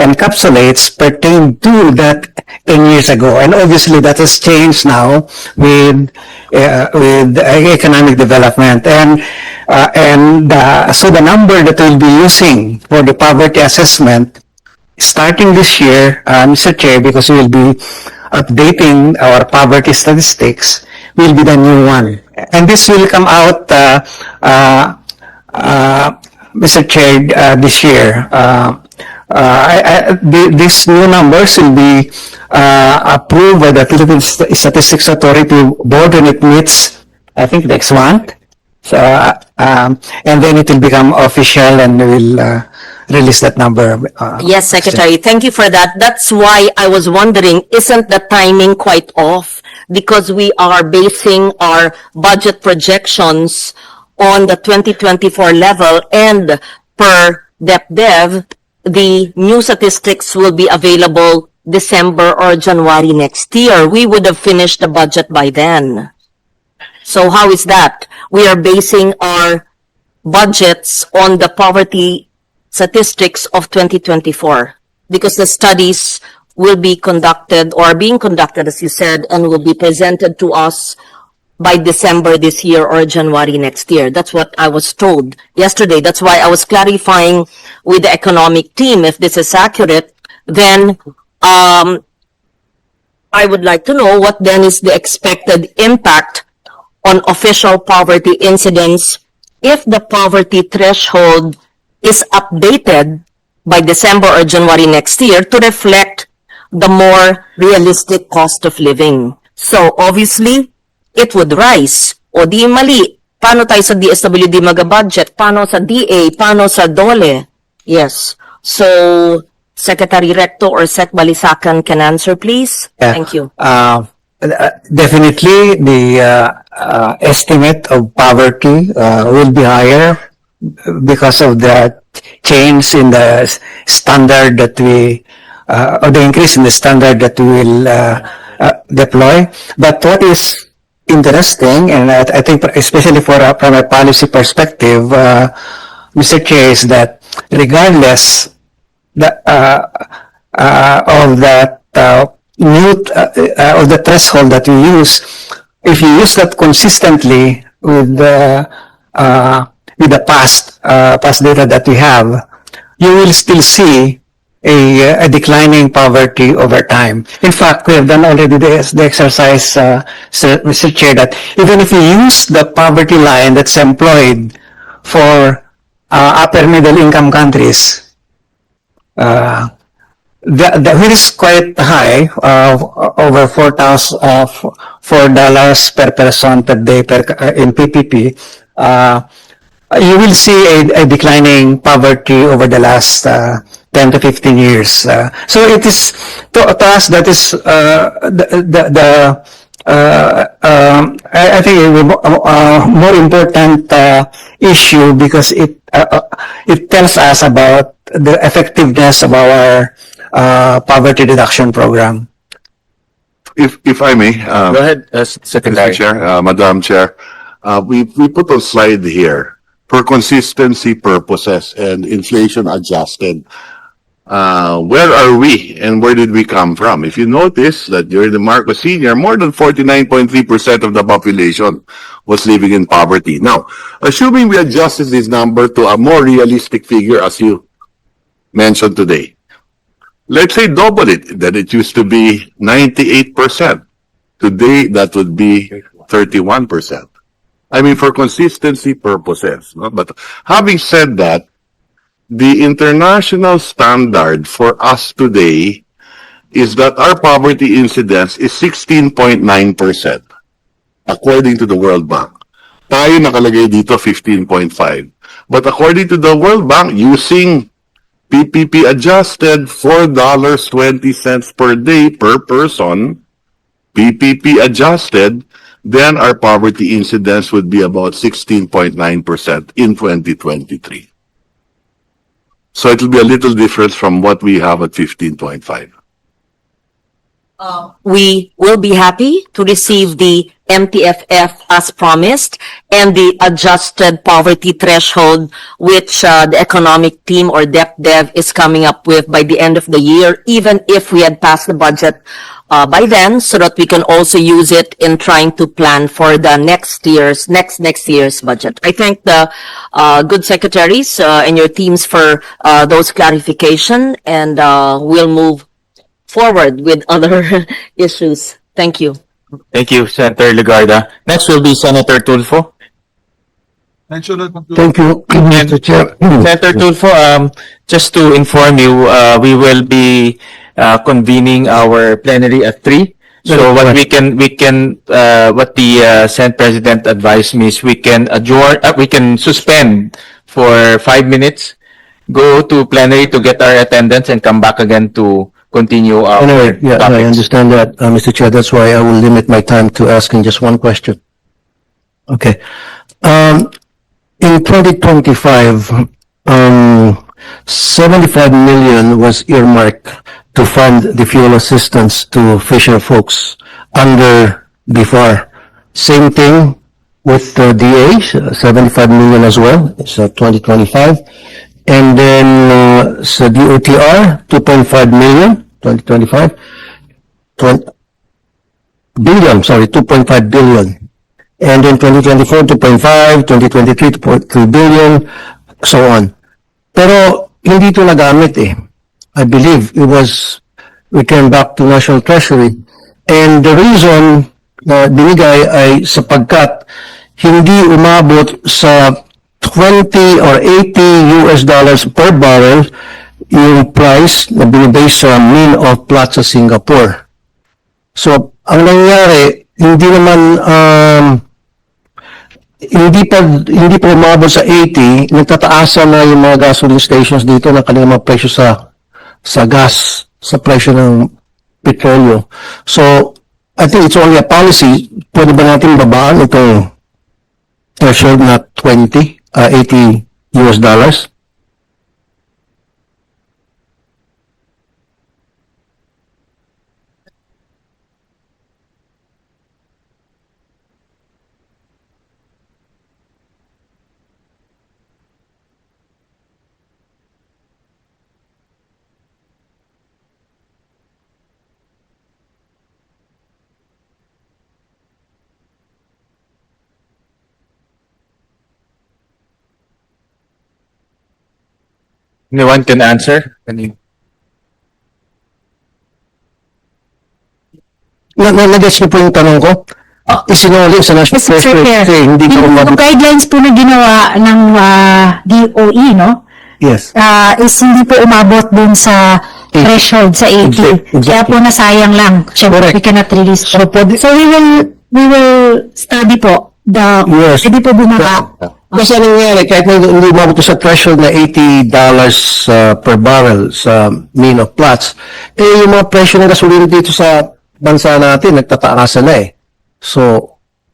encapsulates pertain to that 10 years ago. And obviously that has changed now with, uh, with economic development. And, uh, and, uh, so the number that we'll be using for the poverty assessment starting this year, uh, Mr. Chair, because we will be updating our poverty statistics, will be the new one. And this will come out, uh, uh, uh, Mr. Chair, uh, this year. Uh, I, I, the, these new numbers will be uh, approved by the Philippine Statistics Authority Board when it meets, I think, next month. So, uh, um, and then it will become official and we will uh, release that number. Uh, Yes, Secretary, thank you for that. That's why I was wondering, isn't the timing quite off? Because we are basing our budget projections on the 2024 level and per DepDev, the new statistics will be available December or January next year. We would have finished the budget by then. So how is that? We are basing our budgets on the poverty statistics of 2024 because the studies will be conducted or being conducted, as you said, and will be presented to us by December this year or January next year. That's what I was told yesterday. That's why I was clarifying with the economic team if this is accurate. Then, um, I would like to know what then is the expected impact on official poverty incidence if the poverty threshold is updated by December or January next year to reflect the more realistic cost of living. So obviously, it would rise. O di mali. Paano tayo sa DSWD mag-budget? Paano sa DA? Paano sa DOLE? Yes. So, Secretary Recto or Sec Balisacan can answer, please. Yeah. Thank you. Uh, uh, definitely, the uh, uh, estimate of poverty uh, will be higher because of the change in the standard that we, uh, or the increase in the standard that we will uh, uh, deploy. But what is interesting, and I, I think especially for uh, from a policy perspective, uh, Mr. Chair, is that regardless the, uh, uh, of that uh, new uh, uh, of the threshold that we use, if you use that consistently with the uh, with the past uh, past data that we have, you will still see a, a declining poverty over time. In fact, we have done already the, the exercise, uh, Mr. Chair, that even if you use the poverty line that's employed for uh, upper middle income countries, uh, the, the, is quite high, uh, over four thousand, uh, four dollars per person per day per, uh, in PPP. Uh, you will see a, a declining poverty over the last, uh, 10 to 15 years. Uh, so it is, to, to us, that is, uh, the, the, the uh, um, I, I think it will, uh, more important, uh, issue because it, uh, uh, it tells us about the effectiveness of our, uh, poverty reduction program. If, if I may, um, Go ahead, uh, Mr. Secretary. Chair, uh, Madam Chair, uh, we, we put a slide here for consistency purposes and inflation adjusted. Uh, where are we and where did we come from? If you notice that during the Marcos Senior, more than 49.3% of the population was living in poverty. Now, assuming we adjusted this number to a more realistic figure as you mentioned today, let's say double it, that it used to be 98%. Today, that would be 31%. I mean, for consistency purposes. No? But having said that, the international standard for us today is that our poverty incidence is 16.9%, according to the World Bank. Tayo nakalagay dito 15.5. But according to the World Bank, using PPP adjusted $4.20 per day per person, PPP adjusted, then our poverty incidence would be about 16.9% in 2023. So it will be a little different from what we have at 15.5. Uh, we will be happy to receive the MTFF as promised and the adjusted poverty threshold which uh, the economic team or DepDev is coming up with by the end of the year, even if we had passed the budget uh, by then, so that we can also use it in trying to plan for the next year's, next, next year's budget. I thank the uh, good secretaries uh, and your teams for uh, those clarification and uh, we'll move forward with other issues. Thank you. Thank you, Senator Legarda. Next will be Senator Tulfo. Thank you, Mr. Chair. Senator Tulfo, um, just to inform you, uh, we will be, uh, convening our plenary at three. So what we can, we can, uh, what the, uh, Senate President advised me is we can adjourn, uh, we can suspend for five minutes, go to plenary to get our attendance and come back again to continue our Anyway, yeah, I topics. understand that, uh, Mr. Chair. That's why I will limit my time to asking just one question. Okay. Um, in 2025, um, 75 million was earmarked to fund the fuel assistance to fisher folks under BIFAR. Same thing with the DA, 75 million as well. It's uh, 2025. And then uh, sa DOTR, 2.5 million, 2025. Twen- billion, sorry, 2.5 billion. And then 2024, 2.5, 2023, 2.3 billion, so on. Pero hindi ito nagamit eh. I believe it was returned back to National Treasury. And the reason na binigay ay sapagkat hindi umabot sa 20 or 80 US dollars per barrel yung price na binibase sa mean of Plaza Singapore. So, ang nangyari, hindi naman, um, hindi pa, hindi pa umabot sa 80, nagtataasan na yung mga gasoline stations dito ng kanilang mga presyo sa, sa gas, sa presyo ng petrolyo. So, I think it's only a policy. Pwede ba natin babaan itong threshold na 20, uh, 80 US dollars? Anyone can answer? Can you? Na, na, nag-gets niyo po yung tanong ko? Isinuli sa National Mr. Treasury Chair, hindi pa yung umabot. guidelines po na ginawa ng ah, DOE, no? Yes. Ah, is hindi po umabot dun sa threshold sa 80. Exactly. Kaya po nasayang lang. Siyempre, Correct. we cannot release. So, so we will, we will study po the, Yes. hindi po bumaba. Kasi anong nangyari, kahit na hindi umabot sa threshold na 80 dollars uh, per barrel sa mean of Platts, eh yung mga presyo ng gasolina dito sa bansa natin, nagtataasan na eh. So,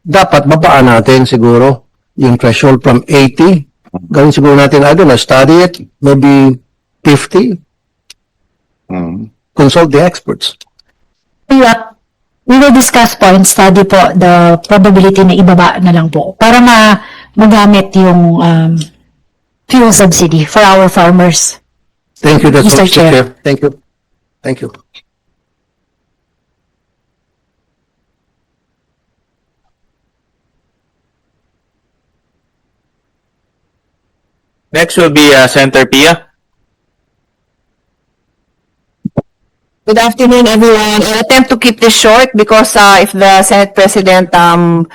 dapat babaan natin siguro yung threshold from 80. Gawin siguro natin, I don't know, study it, maybe 50. Hmm. Consult the experts. We, uh, we will discuss po and study po the probability na ibaba na lang po para ma magamit yung um, fuel subsidy for our farmers. Thank you, that's all, Mr. Mr. Chair. Chair. Thank you. Thank you. Next will be, uh, Senator Pia. Good afternoon, everyone. I'll attempt to keep this short because uh, if the Senate President um,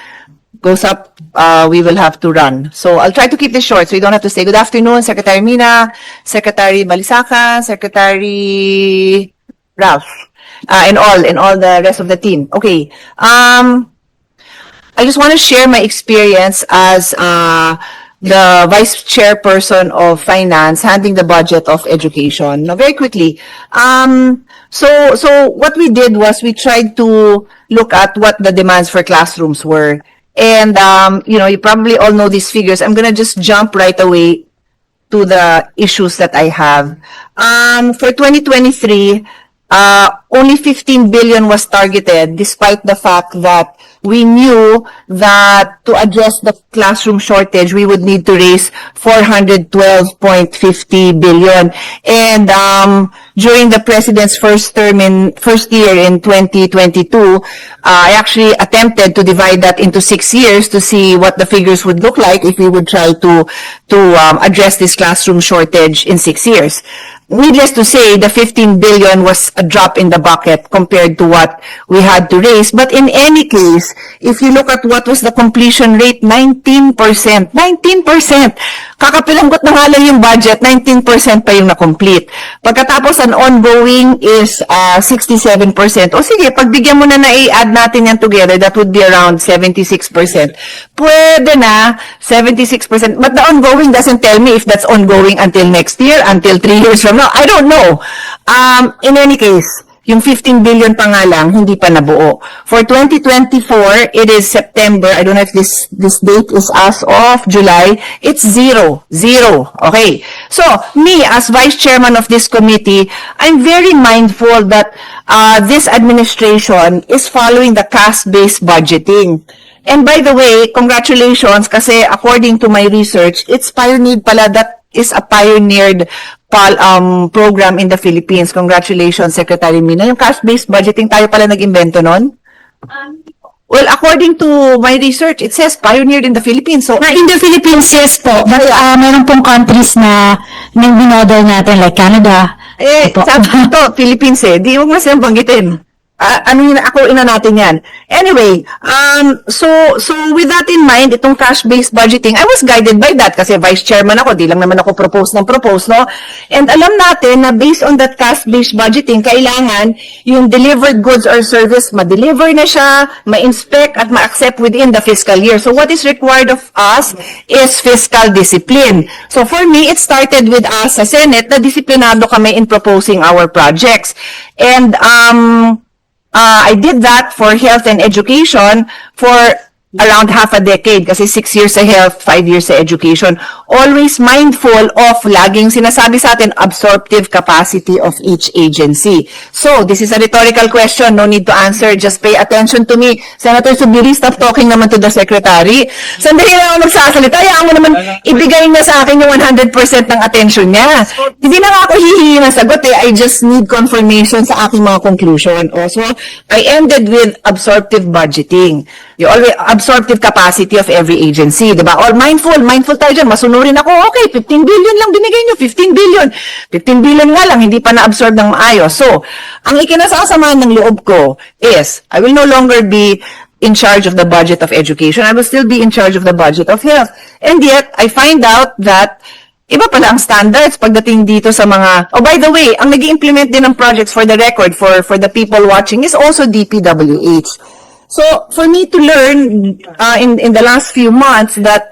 goes up, uh, we will have to run. So I'll try to keep this short so you don't have to say good afternoon, Secretary Mina, Secretary Balisacan, Secretary Ralph, uh, and all, and all the rest of the team. Okay. Um, I just want to share my experience as uh, the vice chairperson of finance handling the budget of education. Now, very quickly, um, so so what we did was we tried to look at what the demands for classrooms were, and um, you know you probably all know these figures. I'm gonna just jump right away to the issues that I have. Um, for 2023, uh, only 15 billion was targeted despite the fact that we knew that to address the classroom shortage, we would need to raise 412.50 billion. And um, during the president's first term in first year in 2022, uh, I actually attempted to divide that into six years to see what the figures would look like if we would try to to um, address this classroom shortage in six years. Needless to say, the 15 billion was a drop in the bucket compared to what we had to raise. But in any case, if you look at what was the completion rate, 19%. 19%! Kakapilanggot na nga lang yung budget, 19% pa yung na-complete. Pagkatapos, an ongoing is uh, 67%. O sige, pagbigyan mo na na i-add natin yan together, that would be around 76%. Pwede na, 76%. But the ongoing doesn't tell me if that's ongoing until next year, until three years from now. I don't know. Um, in any case, yung 15 billion pa nga lang, hindi pa nabuo. For 2024, it is September. I don't know if this, this date is as of July. It's zero. Zero. Okay. So, me, as vice chairman of this committee, I'm very mindful that uh, this administration is following the cash-based budgeting. And by the way, congratulations kasi according to my research, it's pioneered pala that is a pioneered um program in the Philippines. Congratulations, Secretary Mina. Yung cash-based budgeting tayo pala nag-invento nun? Well, according to my research, it says pioneered in the Philippines. So, Na in the Philippines, yes po. But uh, meron pong countries na nang binodel natin like Canada. Eh, Opo. sabi ito, Philippines eh. Di mo mas yung banggitin. Ah, ano yun, ako ina natin yan. Anyway, um, so, so with that in mind, itong cash-based budgeting, I was guided by that kasi vice chairman ako, di lang naman ako propose ng propose, no? And alam natin na based on that cash-based budgeting, kailangan yung delivered goods or service, ma-deliver na siya, ma-inspect at ma-accept within the fiscal year. So what is required of us is fiscal discipline. So for me, it started with us sa Senate na disiplinado kami in proposing our projects. And um, uh, I did that for health and education for around half a decade kasi six years sa health, five years sa education. Always mindful of laging sinasabi sa atin absorptive capacity of each agency. So, this is a rhetorical question. No need to answer. Just pay attention to me. Senator Subiri, stop talking naman to the secretary. Sandali lang ako magsasalita. Hayaan mo naman ibigay niya sa akin yung 100% ng attention niya. Hindi na nga ako hihingi ng sagot eh. I just need confirmation sa aking mga conclusion. Also, I ended with absorptive budgeting. You always, absorptive capacity of every agency, di ba? Or mindful, mindful tayo dyan, masunurin ako, okay, 15 billion lang binigay nyo, 15 billion. 15 billion nga lang, hindi pa na-absorb ng maayos. So, ang ikinasasamahan ng loob ko is, I will no longer be in charge of the budget of education. I will still be in charge of the budget of health. And yet, I find out that Iba pala ang standards pagdating dito sa mga... Oh, by the way, ang nag implement din ng projects for the record, for, for the people watching, is also DPWH. So, for me to learn uh, in, in the last few months that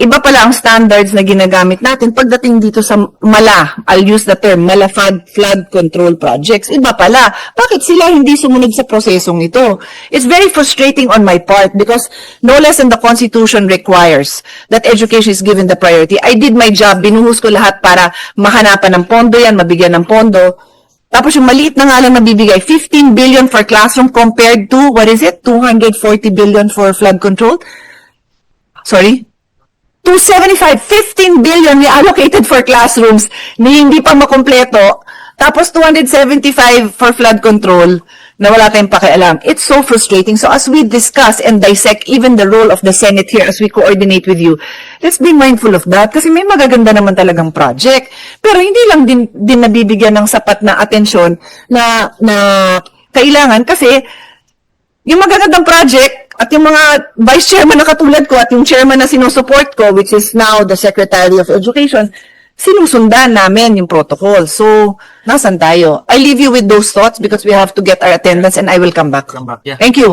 iba pala ang standards na ginagamit natin pagdating dito sa mala, I'll use the term, mala flood, flood control projects. Iba pala. Bakit sila hindi sumunod sa prosesong ito? It's very frustrating on my part because no less than the Constitution requires that education is given the priority. I did my job, binuhos ko lahat para mahanapan ng pondo yan, mabigyan ng pondo. Tapos yung maliit na nga lang nabibigay, 15 billion for classroom compared to, what is it, 240 billion for flood control? Sorry? 275, 15 billion reallocated for classrooms na hindi pa makompleto. Tapos 275 for flood control na wala tayong pakialam. It's so frustrating. So as we discuss and dissect even the role of the Senate here as we coordinate with you, let's be mindful of that kasi may magaganda naman talagang project. Pero hindi lang din, din nabibigyan ng sapat na atensyon na, na kailangan kasi yung magagandang project at yung mga vice chairman na katulad ko at yung chairman na sinusupport ko, which is now the Secretary of Education, sinusundan namin yung protocol. So, nasan tayo? I leave you with those thoughts because we have to get our attendance and I will come back. Thank you.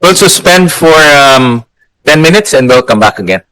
We'll suspend for um, 10 minutes and we'll come back again.